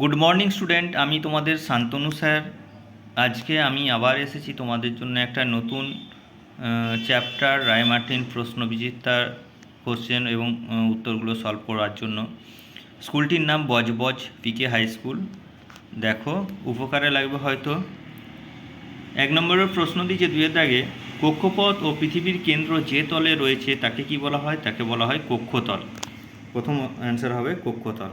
Good morning student আমি তোমাদের Shantanu sir. আজকে আমি আবার এসেছি তোমাদের জন্য একটা নতুন চ্যাপ্টার রায় মার্টিন কোশ্চেন এবং উত্তরগুলো সলভ করার জন্য। স্কুলটির নাম বজবজ পিকে হাই স্কুল দেখো, উপকারে লাগবে হয়তো। এক নম্বরের প্রশ্ন দিয়েছে দুয়ের দাগে কক্ষপথ ও পৃথিবীর কেন্দ্র যে তলে রয়েছে, তাকে কি বলা হয়? তাকে বলা হয় কক্ষতল। প্রথম অ্যান্সার হবে কক্ষতল।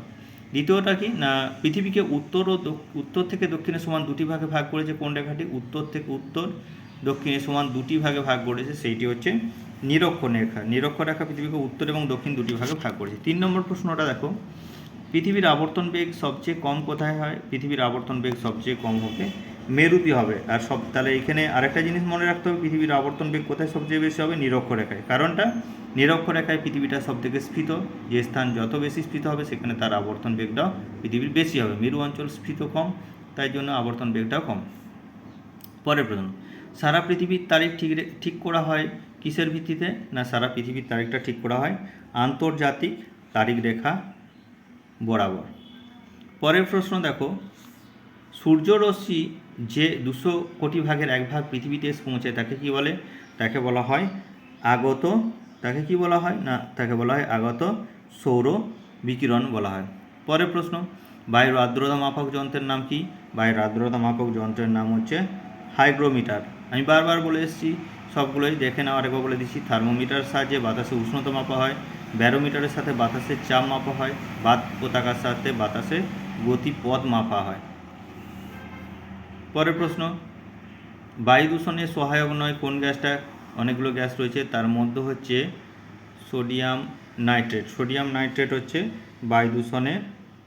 দ্বিতীয়টা কি? না, পৃথিবীকে উত্তর ও উত্তর থেকে দক্ষিণে সমান দুটি ভাগে ভাগ করেছে কোন রেখাটি? উত্তর থেকে উত্তর, দক্ষিণে সমান দুটি ভাগে ভাগ করেছে, সেইটি হচ্ছে নিরক্ষ রেখা। নিরক্ষ রেখা পৃথিবীকে উত্তর এবং দক্ষিণ দুটি ভাগে ভাগ করেছে। তিন নম্বর প্রশ্নটা দেখো। পৃথিবীর আবর্তন বেগ সবচেয়ে কম কোথায় হয়? পৃথিবীর আবর্তন বেগ সবচেয়ে কম হবে মেরুতি হবে। আর সব, তাহলে এখানে আরেকটা জিনিস মনে রাখতে হবে, পৃথিবীর আবর্তন বেগ কোথায় সবচেয়ে বেশি হবে? নিরক্ষরেখায়। কারণটা? নিরক্ষরেখায় পৃথিবীটা সব থেকে স্ফীত। যে স্থান যত বেশি স্ফীত হবে, সেখানে তার আবর্তন বেগটাও পৃথিবীর বেশি হবে। মেরু অঞ্চল স্ফীত কম, তাই জন্য আবর্তন বেগটাও কম। পরের প্রশ্ন, সারা পৃথিবীর তারিখ ঠিক ঠিক করা হয় কিসের ভিত্তিতে? না, সারা পৃথিবীর তারিখটা ঠিক করা হয় আন্তর্জাতিক তারিখ রেখা বরাবর। পরের প্রশ্ন দেখো, সূর্যরশ্মি যে দুশো কোটি ভাগের এক ভাগ পৃথিবীতে এসে পৌঁছে তাকে কি বলে? তাকে বলা হয় আগত, তাকে কি বলা হয়? না, তাকে বলা হয় আগত সৌর বিকিরণ বলা হয়। পরের প্রশ্ন, বায়ুর আর্দ্রতা মাপক যন্ত্রের নাম কি? বায়ুর আর্দ্রতা মাপক যন্ত্রের নাম হচ্ছে হাইগ্রোমিটার। আমি বারবার বলে এসেছি, সবগুলোই দেখে নেওয়ার একবার বলে দিচ্ছি, থার্মোমিটার সাহায্যে বাতাসে উষ্ণতা মাপা হয়, ব্যারোমিটারের সাথে বাতাসের চাপ মাপা হয়, বাত পতাকার সাথে বাতাসে গতিপথ মাপা হয়। পরের প্রশ্ন বায়ু দূষণে সহায়ক নয় কোন গ্যাসটা? অনেকগুলো গ্যাস রয়েছে, তার মধ্যে হচ্ছে সোডিয়াম নাইট্রেট। সোডিয়াম নাইট্রেট হচ্ছে বায়ু দূষণে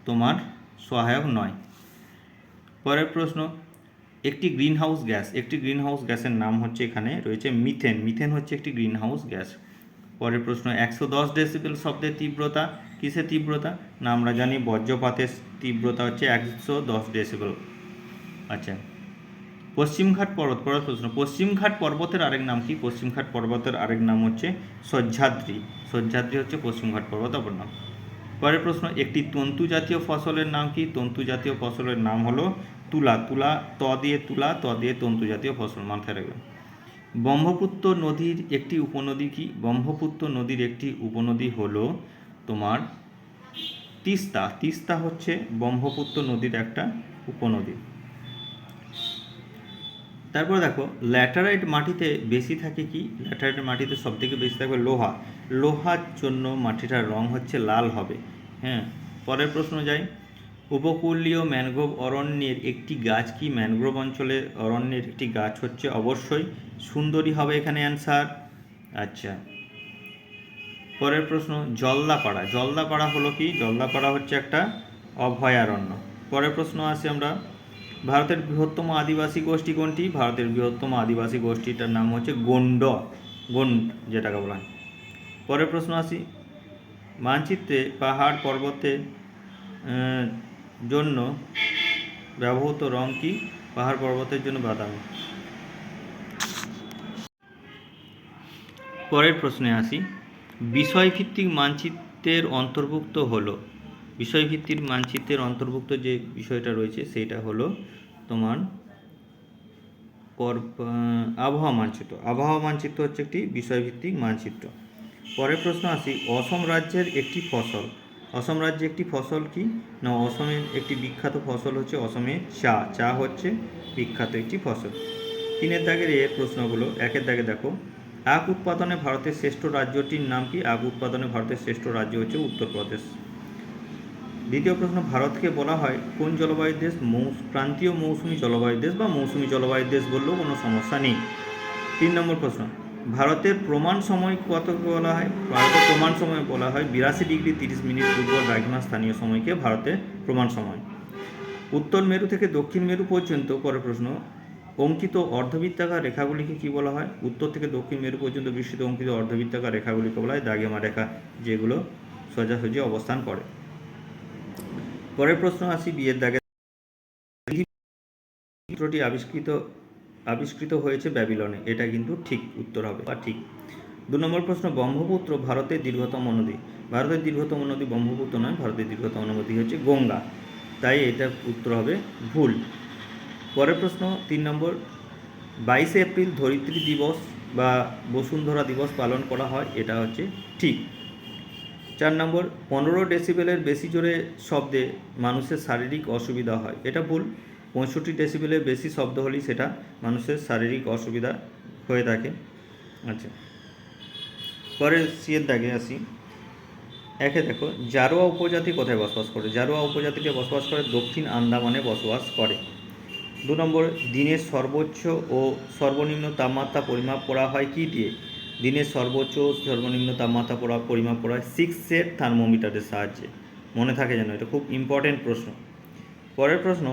তোমার সহায়ক নয়। পরের প্রশ্ন, একটি গ্রিন হাউস গ্যাস, একটি গ্রিন হাউস গ্যাসের নাম হচ্ছে এখানে রয়েছে মিথেন। মিথেন হচ্ছে একটি গ্রিন হাউস গ্যাস। পরের প্রশ্ন, একশো দশ ডেসিবেল শব্দের তীব্রতা কিসের তীব্রতা? না, আমরা জানি বজ্রপাতের তীব্রতা হচ্ছে একশো দশ ডেসিবেল। আচ্ছা পশ্চিমঘাট পর্বত পরের প্রশ্ন। পশ্চিমঘাট পর্বতের আরেক নাম কি? পশ্চিমঘাট পর্বতের আরেক নাম হচ্ছে সহ্যাদ্রি। সহ্যাদ্রি হচ্ছে পশ্চিমঘাট পর্বত, অপর নাম। পরের প্রশ্ন, একটি তন্তু জাতীয় ফসলের নাম কি? তন্তু জাতীয় ফসলের নাম হলো তুলা। তুলা, ত দিয়ে তুলা, ত দিয়ে তন্তু জাতীয় ফসল, মাথায় রাখবেন। ব্রহ্মপুত্র নদীর একটি উপনদী কি? ব্রহ্মপুত্র নদীর একটি উপনদী হলো তোমার তিস্তা। তিস্তা হচ্ছে ব্রহ্মপুত্র নদীর একটা উপনদী। তারপর দেখো, ল্যাটারাইট মাটিতে বেশি থাকে কি? ল্যাটারাইট মাটিতে সব থেকে বেশি থাকবে লোহা। লোহার জন্য মাটিটার রং হচ্ছে লাল হবে। হ্যাঁ পরের প্রশ্ন যাই। উপকূলীয় ম্যানগ্রোভ অরণ্যের একটি গাছ কি ম্যানগ্রোভ অঞ্চলের অরণ্যের একটি গাছ হচ্ছে? অবশ্যই সুন্দরী হবে এখানে অ্যান্সার। আচ্ছা পরের প্রশ্ন, জলদাপাড়া। জলদাপাড়া হলো কি? জলদাপাড়া হচ্ছে একটা অভয়ারণ্য। পরের প্রশ্ন আসি আমরা। ভারতের বৃহত্তম আদিবাসী গোষ্ঠী কোনটি? ভারতের বৃহত্তম আদিবাসী গোষ্ঠীটার নাম হচ্ছে গন্ড গন্ড যেটাকে বলা হয়। পরের প্রশ্ন আসি। মানচিত্রে পাহাড় পর্বতের জন্য ব্যবহৃত রং কি? পাহাড় পর্বতের জন্য বাদামি পরের প্রশ্নে আসি। বিষয়ভিত্তিক মানচিত্রের অন্তর্ভুক্ত হলো বিষয়ভিত্তিক মানচিত্রের অন্তর্ভুক্ত যে বিষয়টা রয়েছে, সেইটা হলো তোমার পর আবহাওয়া মানচিত্র। আবহাওয়া মানচিত্র হচ্ছে একটি বিষয়ভিত্তিক মানচিত্র। পরের প্রশ্ন আসি, অসম রাজ্যের একটি ফসল। অসম রাজ্যে একটি ফসল কি? না অসমের একটি বিখ্যাত ফসল হচ্ছে অসমের চা। চা হচ্ছে বিখ্যাত একটি ফসল। তিনের দাগের এর প্রশ্নগুলো, একের দাগে দেখো। আখ উৎপাদনে ভারতের শ্রেষ্ঠ রাজ্যটির নাম কি? আখ উৎপাদনে ভারতের শ্রেষ্ঠ রাজ্য হচ্ছে উত্তরপ্রদেশ। দ্বিতীয় প্রশ্ন ভারতকে বলা হয় কোন জলবায়ুর দেশ? মৌস, ক্রান্তীয় মৌসুমী জলবায়ুর দেশ বা মৌসুমী জলবায়ুর দেশ বললেও কোনো সমস্যা নেই। তিন নম্বর প্রশ্ন, ভারতের প্রমাণ সময় কত বলা হয়? ভারতের প্রমাণ সময় বলা হয় বিরাশি ডিগ্রি তিরিশ মিনিট পূর্ব দ্রাঘিমা স্থানীয় সময়কে ভারতের প্রমাণ সময়। উত্তর মেরু থেকে দক্ষিণ মেরু পর্যন্ত, পরের প্রশ্ন, অঙ্কিত অর্ধবৃত্তাকার রেখাগুলিকে কি বলা হয়? উত্তর থেকে দক্ষিণ মেরু পর্যন্ত বিস্তৃত অঙ্কিত অর্ধবৃত্তাকার রেখাগুলিকে বলা হয় দাগেমা রেখা, যেগুলো সোজাসুজি অবস্থান করে। পরের প্রশ্ন আসি বিয়ের দাগে। চিত্রটি আবিষ্কৃত আবিষ্কৃত হয়েছে ব্যাবিলনে। এটা কিন্তু ঠিক উত্তর হবে বা ঠিক। দু নম্বর প্রশ্ন, ব্রহ্মপুত্র ভারতের দীর্ঘতম নদী। ভারতের দীর্ঘতম নদী ব্রহ্মপুত্র নয়, ভারতের দীর্ঘতম নদী হচ্ছে গঙ্গা। তাই এটা উত্তর হবে ভুল। পরের প্রশ্ন, তিন নম্বর, বাইশে এপ্রিল ধরিত্রী দিবস বা বসুন্ধরা দিবস পালন করা হয়, এটা হচ্ছে ঠিক। চার নম্বর, পনেরো ডেসিবেলের বেশি জোরে শব্দে মানুষের শারীরিক অসুবিধা হয়। এটা ভুল। পঁয়ষট্টি ডেসিবেলের বেশি শব্দ হলেই সেটা মানুষের শারীরিক অসুবিধা হয়ে থাকে। আচ্ছা। পরে সিয়ের দাগে আসি। একে দেখো, জারোয়া উপজাতি কোথায় বসবাস করে? জারোয়া উপজাতিতে বসবাস করে দক্ষিণ আন্দামানে বসবাস করে। দু নম্বর, দিনের সর্বোচ্চ ও সর্বনিম্ন তাপমাত্রা পরিমাপ করা হয় কী দিয়ে? দিনের সর্বোচ্চ সর্বনিম্ন তাপমাত্রা পড়া, পরিমাপ করা সিক্সের থার্মোমিটারের সাহায্যে। মনে থাকে যেন এটা খুব ইম্পর্টেন্ট প্রশ্ন। পরের প্রশ্ন,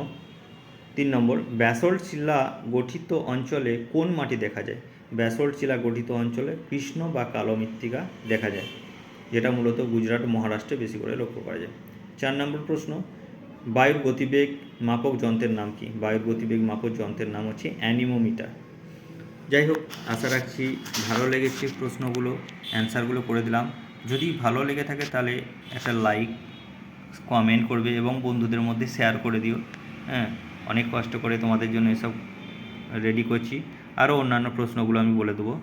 তিন নম্বর ব্যাসল্ট শিলা গঠিত অঞ্চলে কোন মাটি দেখা যায়? ব্যাসল্ট শিলা গঠিত অঞ্চলে কৃষ্ণ বা কালো মৃত্তিকা দেখা যায়, যেটা মূলত গুজরাট মহারাষ্ট্রে বেশি করে লক্ষ্য করা যায়। চার নম্বর প্রশ্ন, বায়ুর গতিবেগ মাপক যন্ত্রের নাম কি? বায়ুর গতিবেগ মাপক যন্ত্রের নাম হচ্ছে অ্যানিমোমিটার। যাই হোক, আশা রাখছি ভালো লেগেছে প্রশ্নগুলো, অ্যান্সারগুলো করে দিলাম। যদি ভালো লেগে থাকে তাহলে একটা লাইক, কমেন্ট করবে এবং বন্ধুদের মধ্যে শেয়ার করে দিও। হ্যাঁ অনেক কষ্ট করে তোমাদের জন্য এসব রেডি করছি। আরও অন্যান্য প্রশ্নগুলো আমি বলে দেবো।